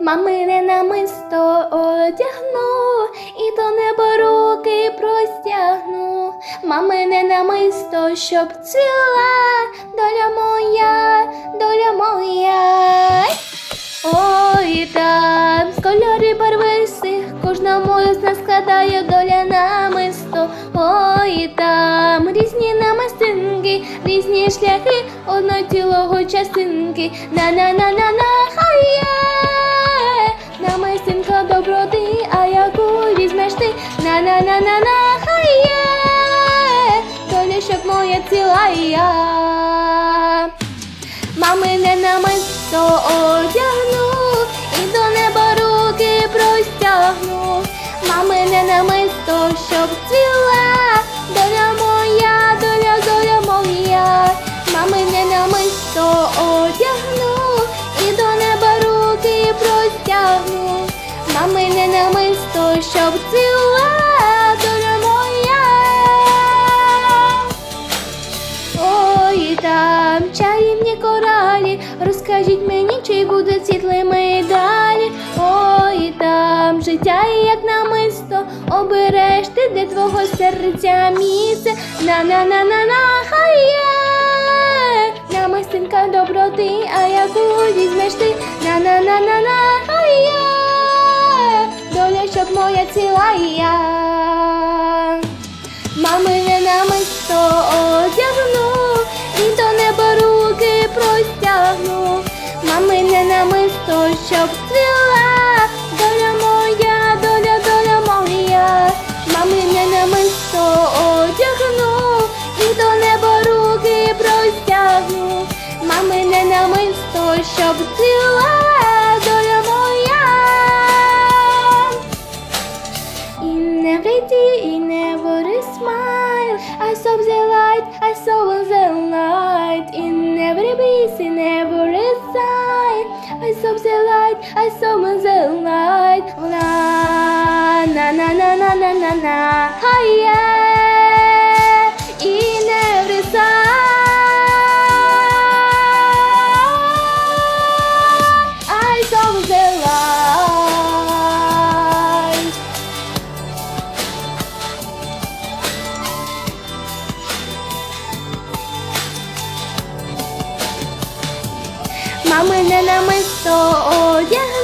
Мамине намисто одягну, і до неба руки простягну. Мамине намисто, щоб цвіла, доля моя, доля моя. Ой, там з кольорів барвистих кожному з нас складає доля намисто. Ой, там різні намистинки, різні шляхи одного цілого частинки. На-на-на-на-на, хай ти? На-на-на-на-на, хай є щоб моя ціла я. Мамине намисто одягну і до неба руки простягну. Мамине намисто, щоб цвіла, доля моя, доля, доля моя. Мамине намисто одягну і до неба руки простягну. Мамине намисто, щоб цвіла, серця місце. На-на-на-на-на, хай є намистинка доброти, а яку візьмеш ти. На-на-на-на-на, хай є доля, щоб моя ціла я. Мамине намисто одягну і до неба руки простягну. Мамине намисто, щоб щоб цвіла, доля моя. In every day, in every smile, I saw the light, I saw the light. In every breeze, in every sigh, I saw the light, I saw the light. La na na na na na na na, higher. In Мамине намисто одягну